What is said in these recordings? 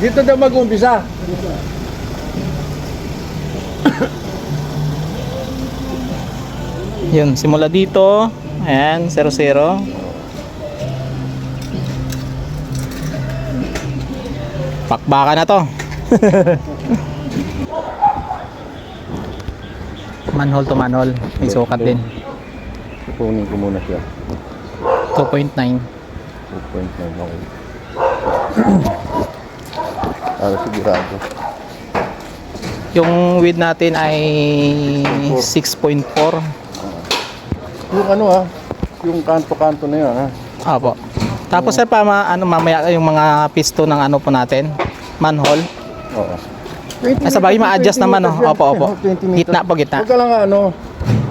Dito daw mag-umpisa. Yun, simula dito. Ayan, 00. Pakbaka na to. manhole to manhole. May sukat din. Kunin ko muna siya. 2.9. 2.9 ako. Para sigurado. Yung width natin ay 6.4. Yung ano ha, yung kanto-kanto na yan ha. Apo. Tapos sir, pa, ma- ano, mamaya yung mga piston ng ano po natin, manhole. Oo. Ay, sabay ma-adjust naman, oh. Opo, opo. Gitna po, gitna. Huwag ka lang ano,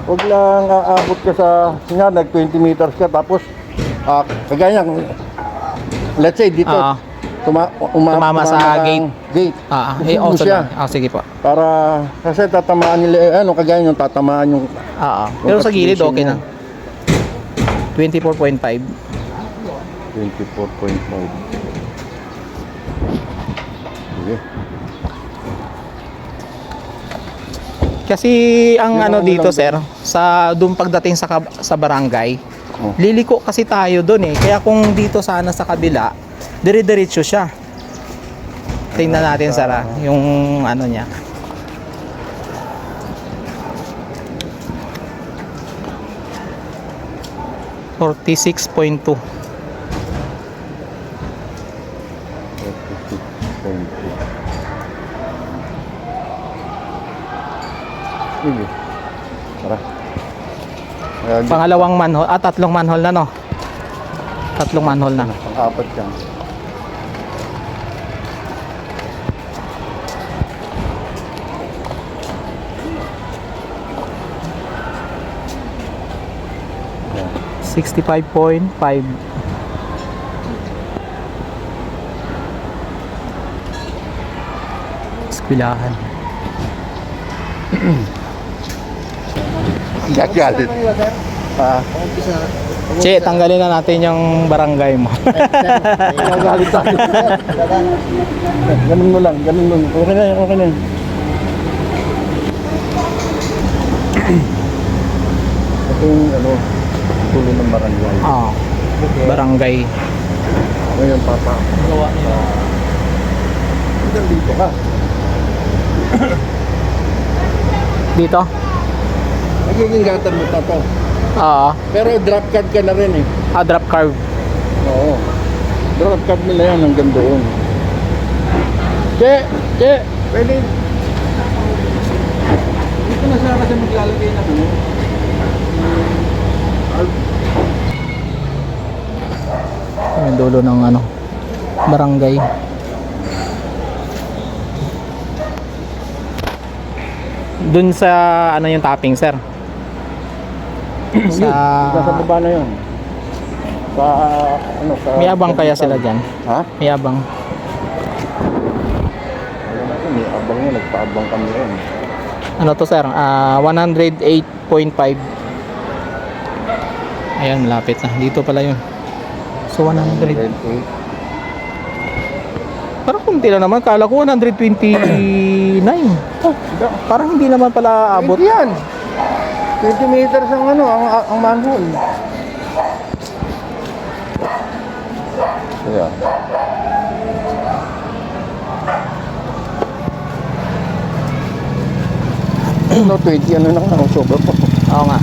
huwag lang aabot ka sa, nga nag 20 meters ka tapos, ah, kagaya, let's say dito, Oo. Tuma, uma, Tumama sa gate. gate. Ah, ah, eh, also siya. Ah, sige po. Para, kasi tatamaan nila, eh, ano, kagaya yung tatamaan yung, Ah, ah. Pero sa gilid, okay na. 24.5. 24.5. Sige. Kasi ang Yun ano ang dito, ulam sir, sa doon pagdating sa kab- sa barangay, Oh. liliko kasi tayo doon eh. Kaya kung dito sana sa kabila, dire-diretso siya. Tingnan natin, sir, ah, yung ano niya. Forty-six point two. 46.2. Sige. Tara. Ayan, Pangalawang manhole, ah, tatlong manhole na no. Tatlong manhole na. pang-apat yan. 65.5. Eskwelahan. Gagalit. Ah, Che, tanggalin na natin yung barangay mo. gagalit tayo. ganun mo lang, ganun mo. Okay na okay na. Ito yung ano, tulo ng barangay. Ah, barangay. Ngayon, papa. Hanggang dito ka. Dito? Magiging gatan mo to. to. Ah, Pero drop card ka na rin eh. ah drop curve. Oo. Drop card nila yan hanggang doon. Che! Che! Pwede. Dito na sana kasi maglalagay na ano. Yung dulo ng ano, barangay. Dun sa ano yung topping, sir? sa Nasa baba na yun. Sa ano sa may abang kaya sila diyan? Ha? May abang. May abang yun. Nagpaabang kami rin. Ano to, sir? Ah, 108.5. Ayan, malapit na. Dito pala yun. So 100. 108. Parang kunti lang naman. Kala ko 129. Oh. Parang hindi naman pala abot. Hindi yan. 20 meters ang ano, ang, ang manhole. Kaya. no, 20 ano lang ang sobra pa. Oo nga.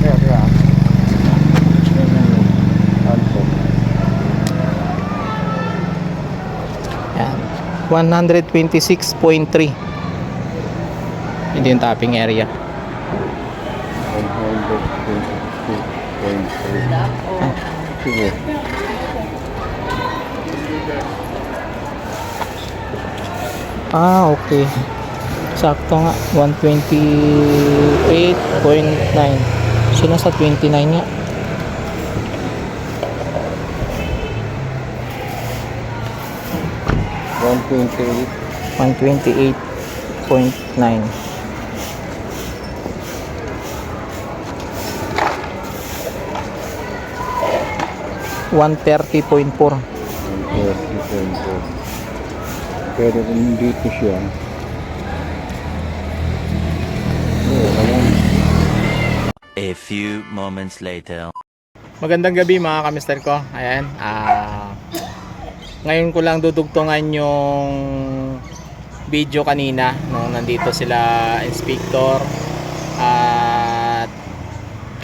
Kaya, kaya. Ano? Yan. 126.3. Hindi yung topping area. 122.3. Sige. Ah, okay. Sakto nga. 128.9. So, nasa 29 nga. One twenty-eight. 128.9. One thirty point four. One thirty point four. Pero kung dito siya. A few moments later. Magandang gabi mga kamister ko. Ayan. ah ngayon ko lang dudugtungan yung video kanina nung nandito sila inspector at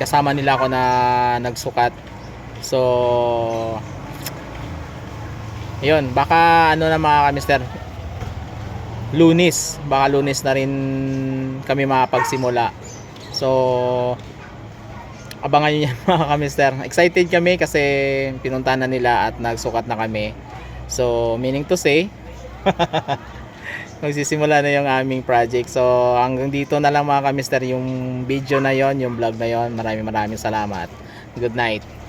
kasama nila ako na nagsukat. So yun, baka ano na mga kamister lunis, baka lunis na rin kami makapagsimula. So abangan nyo yan mga kamister. Excited kami kasi pinunta na nila at nagsukat na kami. So, meaning to say, magsisimula na yung aming project. So, hanggang dito na lang mga kamister yung video na yon yung vlog na yon Maraming maraming salamat. Good night.